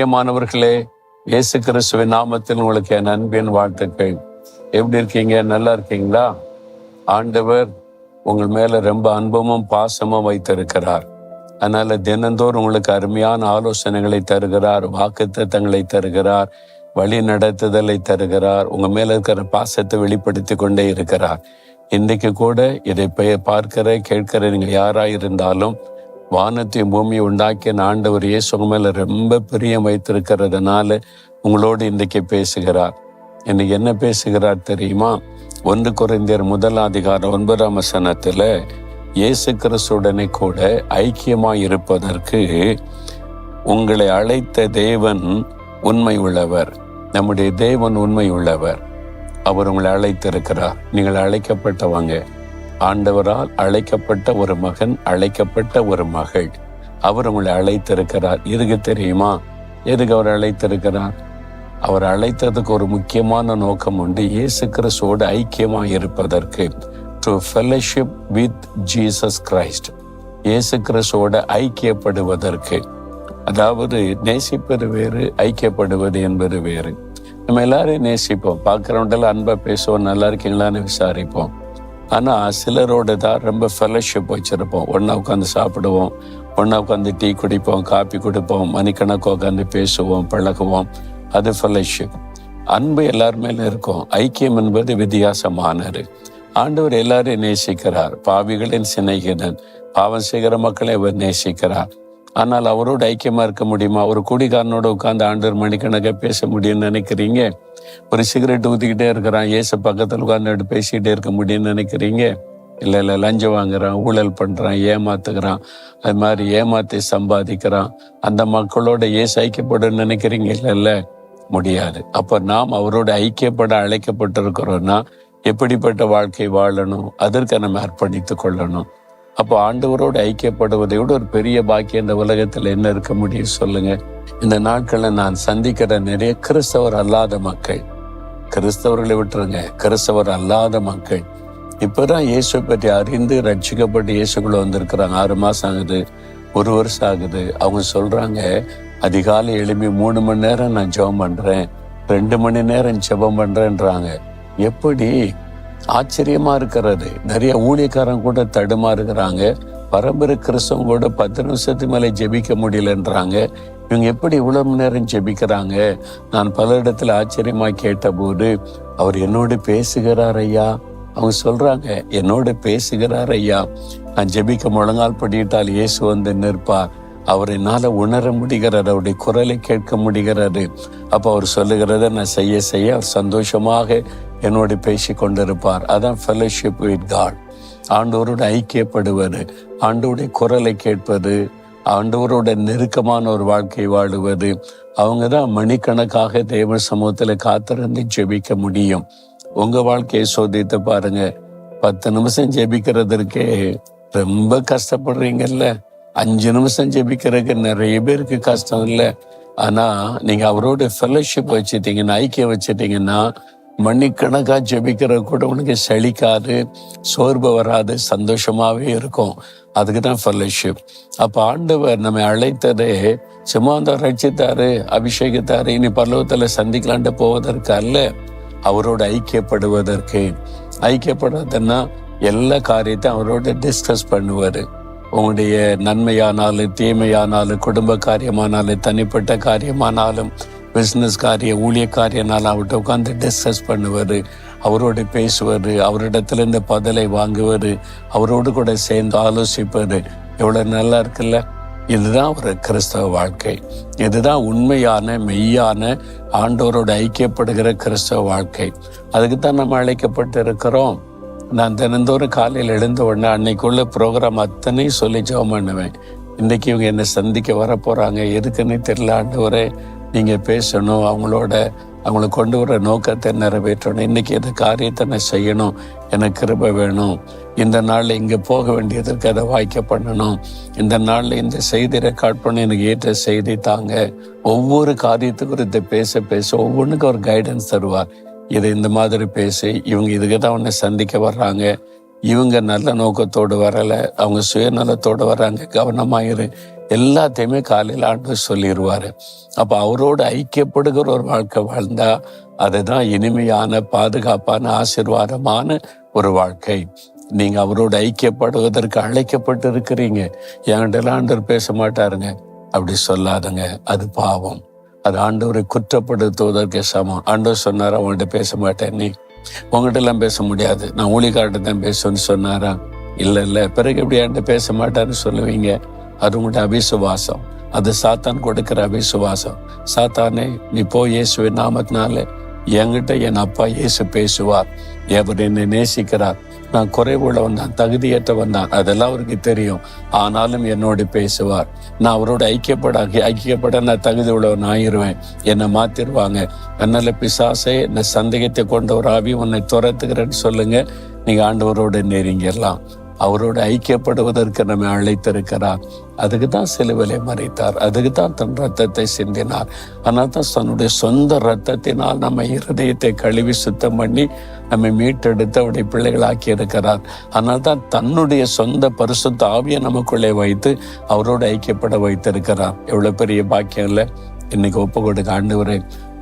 பிரியமானவர்களே இயேசு கிறிஸ்துவின் நாமத்தில் உங்களுக்கு என் அன்பின் வாழ்த்துக்கள். எப்படி இருக்கீங்க? நல்லா இருக்கீங்களா? ஆண்டவர் உங்கள் மேல ரொம்ப அன்பமும் பாசமும் வைத்திருக்கிறார். அதனால தினந்தோறும் உங்களுக்கு அருமையான ஆலோசனைகளை தருகிறார் வாக்குத்தத்தங்களை தருகிறார் வழி நடத்துதலை தருகிறார் உங்க மேல இருக்கிற பாசத்தை வெளிப்படுத்தி கொண்டே இருக்கிறார். இன்றைக்கு கூட இதை பார்க்கிற கேட்கிற நீங்கள் யாராயிருந்தாலும் இருந்தாலும் வானத்தையும் பூமியை உண்டாக்கிய ஆண்டவர் இயேசு மேல ரொம்ப பிரியம் வைத்திருக்கிறதுனால உங்களோடு இன்றைக்கு பேசுகிறார். இன்னைக்கு என்ன பேசுகிறார் தெரியுமா? ஒன்று குறைந்தர் முதல் அதிகாரம் ஒன்பதாம் வசனத்துல இயேசு கிறிஸ்துடனே கூட ஐக்கியமாக இருப்பதற்கு உங்களை அழைத்த தேவன் உண்மை உள்ளவர். நம்முடைய தேவன் உண்மை உள்ளவர். அவர் உங்களை அழைத்திருக்கிறார். நீங்கள் அழைக்கப்பட்டவங்க. ஆண்டவரால் அழைக்கப்பட்ட ஒரு மகன் அழைக்கப்பட்ட ஒரு மகள். அவர் உங்களை அழைத்திருக்கிறார். எதுக்கு தெரியுமா? எதுக்கு அவர் அழைத்திருக்கிறார்? அவர் அழைத்ததுக்கு ஒரு முக்கியமான நோக்கம் உண்டு. இயேசு கிறிஸ்துவோடு ஐக்கியமாக இருப்பதற்கு. To fellowship with Jesus Christ இயேசு கிறிஸ்துவோட ஐக்கியப்படுவதற்கு. அதாவது நேசிப்பது வேறு ஐக்கியப்படுவது என்பது வேறு. நம்ம எல்லாரையும் நேசிப்போம். பார்க்குறவண்டெல்லாம் அன்பாக பேசுவோம். நல்லா இருக்கீங்களான்னு விசாரிப்போம். ஆனால் சிலரோட தான் ரொம்ப ஃபெலோஷிப் வச்சுருப்போம். ஒன்றா உட்காந்து சாப்பிடுவோம் ஒன்றா உட்காந்து டீ குடிப்போம் காப்பி குடிப்போம் மணிக்கணக்கு உட்காந்து பேசுவோம் பழகுவோம். அது ஃபெலோஷிப் அன்பு எல்லார் மேலும் இருக்கும். ஐக்கியம் என்பது வித்தியாசமானது. ஆண்டவர் எல்லாரையும் நேசிக்கிறார். பாவிகளின் சிநேகிதன். பாவம் செய்கிற மக்களை அவர் நேசிக்கிறார். ஆனால் அவரோடு ஐக்கியமாக இருக்க முடியுமா? ஒரு குடிகாரனோட உட்காந்து ஆண்டவர் மணிக்கணக்காக பேச முடியும்னு நினைக்கிறீங்க? ஒரு சிகரெட் ஊத்திக்கிட்டே இருக்கிறான் ஏசு பக்கத்துல உட்கார்ந்து பேசிக்கிட்டே இருக்க முடியும்னு நினைக்கிறீங்க? இல்ல இல்ல லஞ்சம் வாங்குறான் ஊழல் பண்றான் ஏமாத்துக்கிறான் அது மாதிரி ஏமாத்தி சம்பாதிக்கிறான். அந்த மக்களோட ஏசு ஐக்கியப்படும் நினைக்கிறீங்க? இல்லை இல்லை முடியாது. அப்ப நாம் அவரோட ஐக்கியப்பட அழைக்கப்பட்டிருக்கிறோன்னா எப்படிப்பட்ட வாழ்க்கை வாழணும்? அதற்கு நம்ம அர்ப்பணித்துக் கொள்ளணும். அப்போ ஆண்டவரோடு ஐக்கியப்படுவதை விட ஒரு பெரிய பாக்கியம் இந்த உலகத்தில் என்ன இருக்க முடியும் சொல்லுங்க. இந்த நாட்களில் நான் சந்திக்கிற நிறைய கிறிஸ்தவர் அல்லாத மக்கள். கிறிஸ்தவர்களை விட்டுருங்க. கிறிஸ்தவர் அல்லாத மக்கள். இப்பதான் இயேசு பற்றி அறிந்து ரட்சிக்கப்பட்டு இயேசுக்குள்ள வந்திருக்கிறாங்க. ஆறு மாசம் ஆகுது. ஒரு வருஷம் ஆகுது. அவங்க சொல்றாங்க அதிகாலை எழுப்பி மூணு மணி நேரம் நான் ஜெபம் பண்றேன். ரெண்டு மணி நேரம் ஜெபம் பண்றேன்றாங்க. எப்படி? ஆச்சரியமா இருக்கிறது. நிறைய ஊழியக்காரங்க கூட தடுமாறுகிறாங்க பரம்பரை கிறிஸ்தவங்க கூட பத்து நிமிஷத்துக்கு மேலே ஜெபிக்க முடியலன்றாங்க. இவங்க எப்படி இவ்வளவு மணி நேரம் ஜெபிக்கிறாங்க? நான் பல இடத்துல ஆச்சரியமாக கேட்டபோது அவர் என்னோடு பேசுகிறார் ஐயா. அவங்க சொல்றாங்க என்னோடு பேசுகிறார் ஐயா. நான் ஜெபிக்க முழங்கால் படியிட்டால் இயேசு வந்து நிற்பார். அவர் என்னால் உணர முடிகிறது அவருடைய குரலை கேட்க முடிகிறது. அப்ப அவர் சொல்லுகிறத நான் செய்ய செய்ய அவர் சந்தோஷமாக என்னோடு பேசி கொண்டிருப்பார். அதான் ஃபெலோஷிப் வித் காட் ஆண்டவரோடு ஐக்கியப்படுவது ஆண்டோடைய குரலை கேட்பது ஆண்டவரோட நெருக்கமான ஒரு வாழ்க்கை வாழுவது. அவங்க தான் மணிக்கணக்காக தேவ சமூகத்தில் காத்திருந்து ஜெபிக்க முடியும். உங்க வாழ்க்கையை சோதித்து பாருங்க. பத்து நிமிஷம் ஜெபிக்கிறதற்கே ரொம்ப கஷ்டப்படுறீங்கல்ல? அஞ்சு நிமிஷம் ஜெபிக்கிறதுக்கு நிறைய பேருக்கு கஷ்டம் இல்லை. ஆனா நீங்க அவரோட ஃபெலோஷிப் வச்சுட்டீங்கன்னா ஐக்கியம் வச்சுட்டீங்கன்னா மணிக்கணக்காக ஜெபிக்கிறது கூட உனக்கு செழிக்காது சோர்வு வராது சந்தோஷமாவே இருக்கும். அதுக்கு தான் ஃபெலோஷிப் அப்போ ஆண்டவர் நம்மை அழைத்ததே சும்மா அந்த ரட்சித்தாரு அபிஷேகித்தாரு இனி பல்லவத்தில் சந்திக்கலான்ட்டு போவதற்கு அல்ல அவரோட ஐக்கியப்படுவதற்கு. ஐக்கியப்படுறதுன்னா எல்லா காரியத்தையும் அவரோட டிஸ்கஸ் பண்ணுவார். உங்களுடைய நன்மையானாலும் தீமையானாலும் குடும்ப காரியமானாலும் தனிப்பட்ட காரியமானாலும் பிஸ்னஸ் காரியம் ஊழிய காரியனாலும் அவர்கிட்ட உட்காந்து டிஸ்கஸ் பண்ணுவார். அவரோடு பேசுவார். அவரிடத்துலேருந்து பதிலை வாங்குவார். அவரோடு கூட சேர்ந்து ஆலோசிப்பார். எவ்வளோ நல்லா இருக்குல்ல? இதுதான் ஒரு கிறிஸ்தவ வாழ்க்கை. இதுதான் உண்மையான மெய்யான ஆண்டோரோடு ஐக்கியப்படுகிற கிறிஸ்தவ வாழ்க்கை. அதுக்கு தான் நம்ம அழைக்கப்பட்டு இருக்கிறோம் நான் தினந்தோறும் காலையில் எழுந்த உடனே அன்னைக்குள்ள ப்ரோக்ராம் அத்தனையும் சொல்லி ஜெபம் பண்ணுவேன். இன்னைக்கு இவங்க என்னை சந்திக்க வர போறாங்க எதுக்குன்னு தெரியல ஆண்டவரே நீங்க பேசணும் அவங்களோட அவங்களை கொண்டு வர நோக்கத்தை நிறைவேற்றணும். இன்னைக்கு எதை காரியத்தை நான் செய்யணும் எனக்கு கிருப வேணும். இந்த நாளில் இங்கே போக வேண்டியதற்கு அதை வாய்க்க பண்ணணும். இந்த நாளில் இந்த செய்தி ரெக்கார்ட் பண்ணி எனக்கு ஏற்ற செய்தி தாங்க. ஒவ்வொரு காரியத்தை குறித்து பேச பேச ஒவ்வொன்றுக்கும் ஒரு கைடன்ஸ் தருவார். இதை இந்த மாதிரி பேசி இவங்க இதுக்கு தான் உன்னை சந்திக்க வர்றாங்க. இவங்க நல்ல நோக்கத்தோடு வரலை. அவங்க சுயநலத்தோடு வர்றாங்க. கவனமாயிரு எல்லாத்தையுமே காலையில் ஆண்டு சொல்லிடுவார் அப்போ அவரோடு ஐக்கியப்படுகிற ஒரு வாழ்க்கை வாழ்ந்தா அதுதான் இனிமையான பாதுகாப்பான ஆசீர்வாதமான ஒரு வாழ்க்கை. நீங்கள் அவரோடு ஐக்கியப்படுவதற்கு அழைக்கப்பட்டு இருக்கிறீங்க என்கிட்டலாம் ஆண்டர் பேச மாட்டாருங்க. அப்படி சொல்லாதங்க. அது பாவம். அது ஆண்டவரை குற்றப்படுத்துவதற்கு சமம். ஆண்டவர் சொன்னாரா அவங்கள்ட்ட பேச மாட்டேன் நீ. உங்கள்கிட்ட எல்லாம் பேச முடியாது. நான் ஊழிக்கார்ட்ட தான் பேசுவேன்னு சொன்னாரா? இல்லை இல்லை. பிறகு எப்படி என்கிட்ட பேச மாட்டான்னு சொல்லுவீங்க? அது உங்கள்கிட்ட அபிசுவாசம் அது சாத்தான் கொடுக்கிற அபிசுவாசம் சாத்தானே நீ போ இயேசுவின் நாமத்தினாலே. என்கிட்ட என் அப்பா இயேசு பேசுவார். அவர் என்னை நேசிக்கிறார். நான் குறைவுள்ளவன் தான் தகுதியற்றவன் தான். அதெல்லாம் அவருக்கு தெரியும். ஆனாலும் என்னோடு பேசுவார். நான் அவரோட ஐக்கியப்பட ஐக்கியப்பட நான் தகுதி உள்ளவன் ஆயிடுவேன் என்னை மாத்திருவாங்க. அதனால பிசாசை என்னை சந்தேகத்தை கொண்ட ஒரு ஆவி உன்னை துரத்துக்கிறேன்னு சொல்லுங்க. நீங்க ஆண்டவரோடு நெருங்கிடலாம் அவரோடு ஐக்கியப்படுவதற்கு நம்மை அழைத்திருக்கிறார். அதுக்கு தான் சிலுவிலை மறைத்தார் அதுக்கு தான் தன் ரத்தத்தை சிந்தினார். ஆனால் தான் தன்னுடைய சொந்த ரத்தத்தினால் நம்ம இருதயத்தை கழுவி சுத்தம் பண்ணி நம்மை மீட்டெடுத்து அவருடைய பிள்ளைகளாக்கி இருக்கிறார். ஆனால் தான் தன்னுடைய சொந்த பரிசுத்த ஆவியை நமக்குள்ளே வைத்து அவரோடு ஐக்கியப்பட வைத்திருக்கிறார். எவ்வளோ பெரிய பாக்கியம் இல்லை? இன்னைக்கு ஒப்பு கொடுக்க ஆண்டு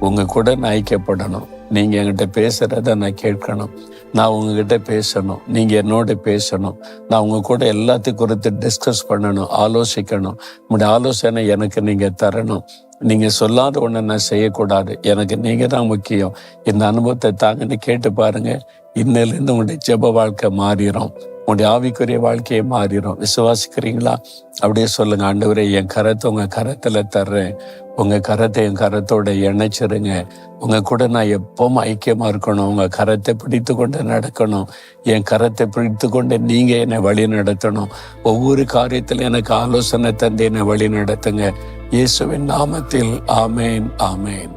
உங்க கூட நான் ஐக்கியப்படணும். நீங்க என்கிட்ட பேசுறத நான் கேட்கணும். நான் உங்ககிட்ட பேசணும். நீங்க என்னோட பேசணும். நான் உங்க கூட எல்லாத்தையும் குறித்து டிஸ்கஸ் பண்ணணும் ஆலோசிக்கணும். உங்களுடைய ஆலோசனை எனக்கு நீங்க தரணும். நீங்க சொல்லாத ஒண்ணு நான் செய்யக்கூடாது. எனக்கு நீங்க தான் முக்கியம். இந்த அனுபவத்தை தாங்கன்னு கேட்டு பாருங்க. இன்னிலிருந்து உங்களுடைய ஜெப வாழ்க்கை மாறிடும் உங்களுடைய ஆவிக்குரிய வாழ்க்கையை மாறிடும். விசுவாசிக்கிறீங்களா? அப்படியே சொல்லுங்க ஆண்டவரே என் கரத்தை உங்க கரத்துல தர்றேன். உங்க கரத்தை என் கரத்தோட இணைச்சிருங்க. உங்க கூட நான் எப்பவும் ஐக்கியமா இருக்கணும். உங்க கரத்தை பிடித்து கொண்டு நடக்கணும். என் கரத்தை பிடித்து கொண்டு நீங்க என்னை வழி நடத்தணும். ஒவ்வொரு காரியத்திலும் எனக்கு ஆலோசனை தந்து என்னை வழி நடத்துங்க. இயேசுவின் நாமத்தில் ஆமேன் ஆமேன்.